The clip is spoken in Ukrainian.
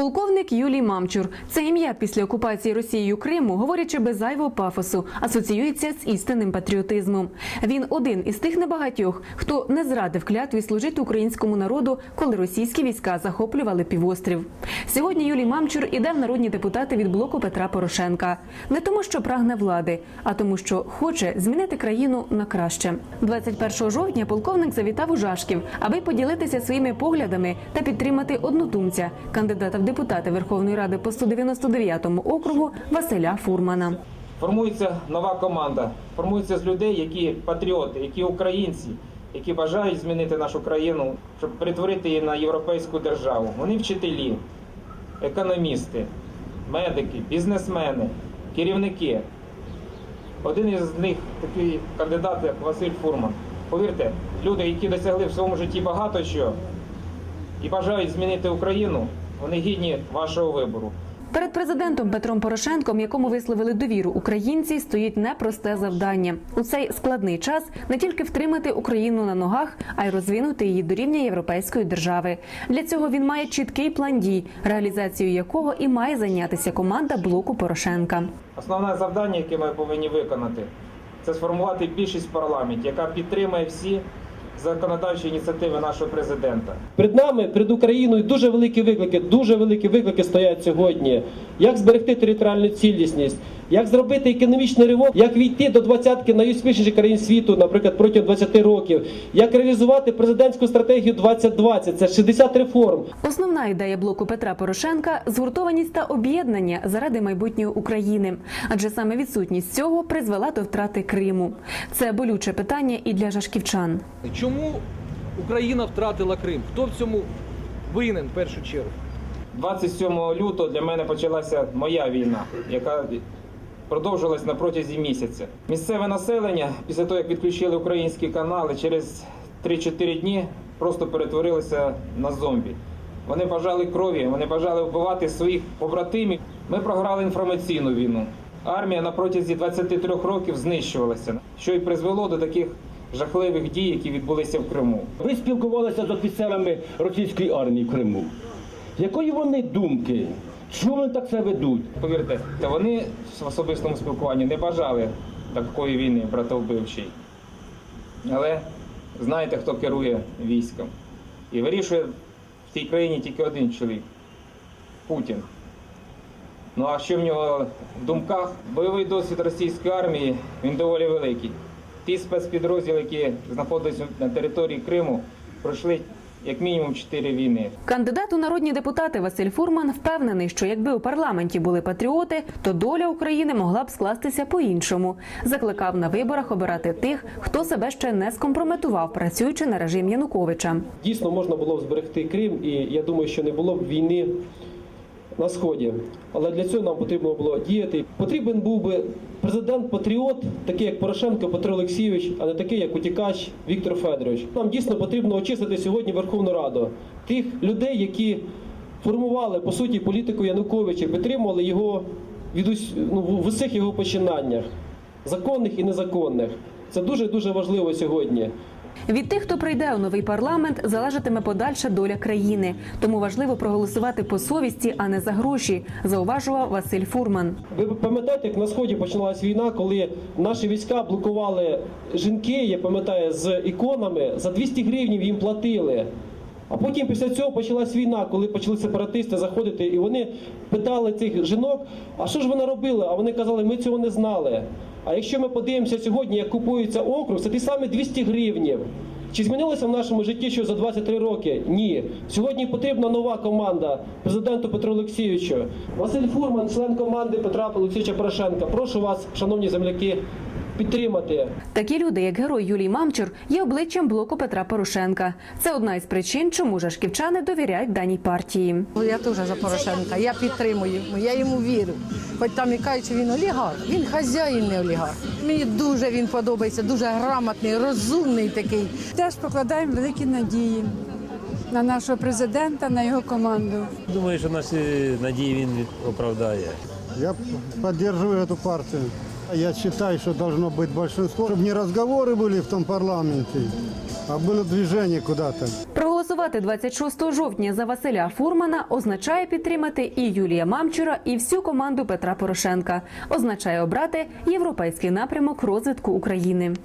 Полковник Юлій Мамчур. Це ім'я після окупації Росією Криму, говорячи без зайвого пафосу, асоціюється з істинним патріотизмом. Він один із тих небагатьох, хто не зрадив клятві служити українському народу, коли російські війська захоплювали півострів. Сьогодні Юлій Мамчур іде в народні депутати від блоку Петра Порошенка. Не тому, що прагне влади, а тому, що хоче змінити країну на краще. 21 жовтня полковник завітав у Жашків, аби поділитися своїми поглядами та підтримати однодумця, кандидата в депутати Верховної Ради по 199 округу Василя Фурмана. Формується нова команда. Формується з людей, які патріоти, які українці, які бажають змінити нашу країну, щоб перетворити її на європейську державу. Вони вчителі, економісти, медики, бізнесмени, керівники. Один із них такий кандидат, як Василь Фурман. Повірте, люди, які досягли в своєму житті багато чого і бажають змінити Україну, вони гідні вашого вибору. Перед президентом Петром Порошенком, якому висловили довіру українці, стоїть непросте завдання у цей складний час не тільки втримати Україну на ногах, а й розвинути її до рівня європейської держави. Для цього він має чіткий план дій, реалізацією якого і має зайнятися команда блоку Порошенка. Основне завдання, яке ми повинні виконати, це сформувати більшість в парламенті, яка підтримує всі законодавчі ініціативи нашого президента. Перед нами, перед Україною дуже великі виклики, дуже великі виклики стоять сьогодні. Як зберегти територіальну цілісність, як зробити економічний ривок, як війти до двадцятки найуспішніших країн світу, наприклад, протягом 20 років, як реалізувати президентську стратегію 2020, це 60 реформ. Основна ідея блоку Петра Порошенка згуртованість та об'єднання заради майбутньої України, адже саме відсутність цього призвела до втрати Криму. Це болюче питання і для жашківчан. Чому Україна втратила Крим? Хто в цьому винен в першу чергу? 27 лютого для мене почалася моя війна, яка продовжилась на протязі місяця. Місцеве населення, після того, як відключили українські канали, через 3-4 дні просто перетворилося на зомбі. Вони бажали крові, вони бажали вбивати своїх побратимів. Ми програли інформаційну війну. Армія на протязі 23 років знищувалася, що і призвело до таких жахливих дій, які відбулися в Криму. Ви спілкувалися з офіцерами російської армії в Криму. Якої вони думки? Чому вони так себе ведуть? Повірте, та вони в особистому спілкуванні не бажали такої війни братовбивчої. Але знаєте, хто керує військом. І вирішує в цій країні тільки один чоловік Путін. Ну а що в нього в думках? Бойовий досвід російської армії він доволі великий. Ті спецпідрозділи, які знаходилися на території Криму, пройшли як мінімум чотири війни. Кандидат у народні депутати Василь Фурман впевнений, що якби у парламенті були патріоти, то доля України могла б скластися по-іншому. Закликав на виборах обирати тих, хто себе ще не скомпрометував, працюючи на режим Януковича. Дійсно можна було б зберегти Крим, і я думаю, що не було б війни на сході. Але для цього нам потрібно було діяти. Потрібен був би президент-патріот, такий як Порошенко Петро Олексійович, а не такий, як утікач Віктор Федорович. Нам дійсно потрібно очистити сьогодні Верховну Раду тих людей, які формували по суті політику Януковича, підтримували його від ну, в усіх його починаннях, законних і незаконних. Це дуже дуже важливо сьогодні. Від тих, хто прийде у новий парламент, залежатиме подальша доля країни. Тому важливо проголосувати по совісті, а не за гроші, зауважував Василь Фурман. Ви пам'ятаєте, як на сході почалась війна, коли наші війська блокували жінки, я пам'ятаю, з іконами за 200 гривень їм платили. А потім після цього почалась війна, коли почали сепаратисти заходити, і вони питали цих жінок, а що ж вона робила? А вони казали, ми цього не знали. А якщо ми подивимося сьогодні, як купується округ, це ті самі 200 гривнів. Чи змінилося в нашому житті що за 23 роки? Ні. Сьогодні потрібна нова команда президенту Петру Олексійовичу. Василь Фурман, член команди Петра Олексійовича Порошенка. Прошу вас, шановні земляки, підтримати. Такі люди, як герой Юлій Мамчур, є обличчям блоку Петра Порошенка. Це одна із причин, чому жашківчани довіряють даній партії. Ну, Я теж за Порошенка, я підтримую, я йому вірю. Хоч там і кажуть, що він олігарх, він хазяїн, не олігарх. Мені дуже він подобається, дуже грамотний, розумний такий. Теж покладаємо великі надії на нашого президента, на його команду. Думаю, що наші надії він оправдає. Я поддерживаю эту партию. Я считаю, что должно быть большинство, чтобы не разговоры были в том парламенте, а было движение куда-то. Проголосувати Проголосувати 26 жовтня за Василя Фурмана означає підтримати і Юлія Мамчура, і всю команду Петра Порошенка. Означає обрати європейський напрямок розвитку України.